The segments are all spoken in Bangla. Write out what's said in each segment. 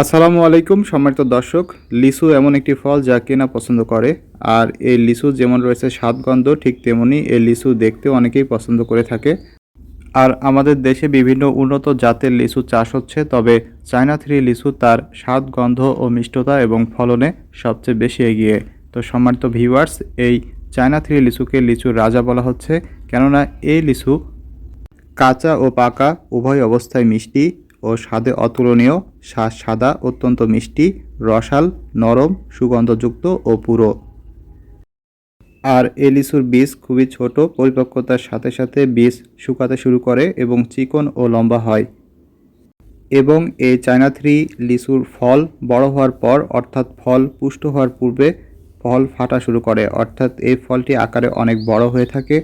আসসালামু আলাইকুম, সম্মানিত দর্শক। লিচু এমন একটি ফল যা কেনা পছন্দ করে, আর এই লিচু যেমন রয়েছে স্বাদগন্ধ ঠিক তেমনি এই লিচু দেখতে অনেকেই পছন্দ করে থাকে। আর আমাদের দেশে বিভিন্ন উন্নত জাতের লিচু চাষ হচ্ছে, তবে চায়না থ্রি লিচু তার স্বাদ, গন্ধ ও মিষ্টতা এবং ফলনে সবচেয়ে বেশি এগিয়ে। তো সম্মানিত ভিউয়ার্স, এই চায়না থ্রি লিচুকে লিচুর রাজা বলা হচ্ছে, কেননা এই লিচু কাঁচা ও পাকা, উভয় অবস্থায় মিষ্টি ও স্বাদে অতুলনীয় শ্বাস সাদা, অত্যন্ত মিষ্টি, রসাল, নরম, সুগন্ধযুক্ত ও পুরো। আর এই লিচুর বীজ খুবই ছোট, পরিপক্কতার সাথে সাথে বীজ শুকাতে শুরু করে এবং চিকন ও লম্বা হয়। এবং এই চায়না থ্রি লিচুর ফল বড় হওয়ার পর, অর্থাৎ ফল পুষ্ট হওয়ার পূর্বে ফল ফাটা শুরু করে। অর্থাৎ এই ফলটি আকারে অনেক বড় হয়ে থাকে।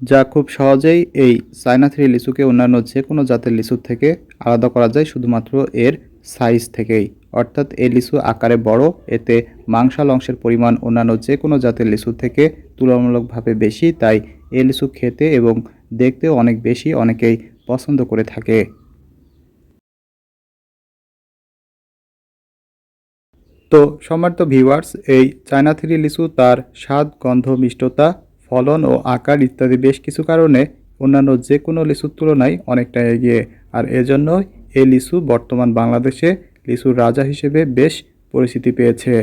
যা খুব সহজেই এই চায়না থ্রি লিচুকে অন্যান্য যে কোনো জাতের লিচুর থেকে আলাদা করা যায়, শুধুমাত্র এর সাইজ থেকেই। অর্থাৎ এই লিচু আকারে বড়, এতে মাংসাল অংশের পরিমাণ অন্যান্য যে কোনো জাতের লিচু থেকে তুলনামূলকভাবে বেশি, তাই এই লিচু খেতে এবং দেখতেও অনেক বেশি অনেকেই পছন্দ করে থাকে। তো, সম্মানিত ভিউয়ার্স এই চায়না থ্রি লিচু তার স্বাদ, গন্ধ, মিষ্টতা ফলন ও আকার ইত্যাদি বেশ কিছু কারণে অন্যান্য যে কোনো লিচুর তুলনায় অনেকটা এগিয়ে। আর এজন্য এই লিচু বর্তমান বাংলাদেশে লিচুর রাজা হিসেবে বেশ পরিচিতি পেয়েছে।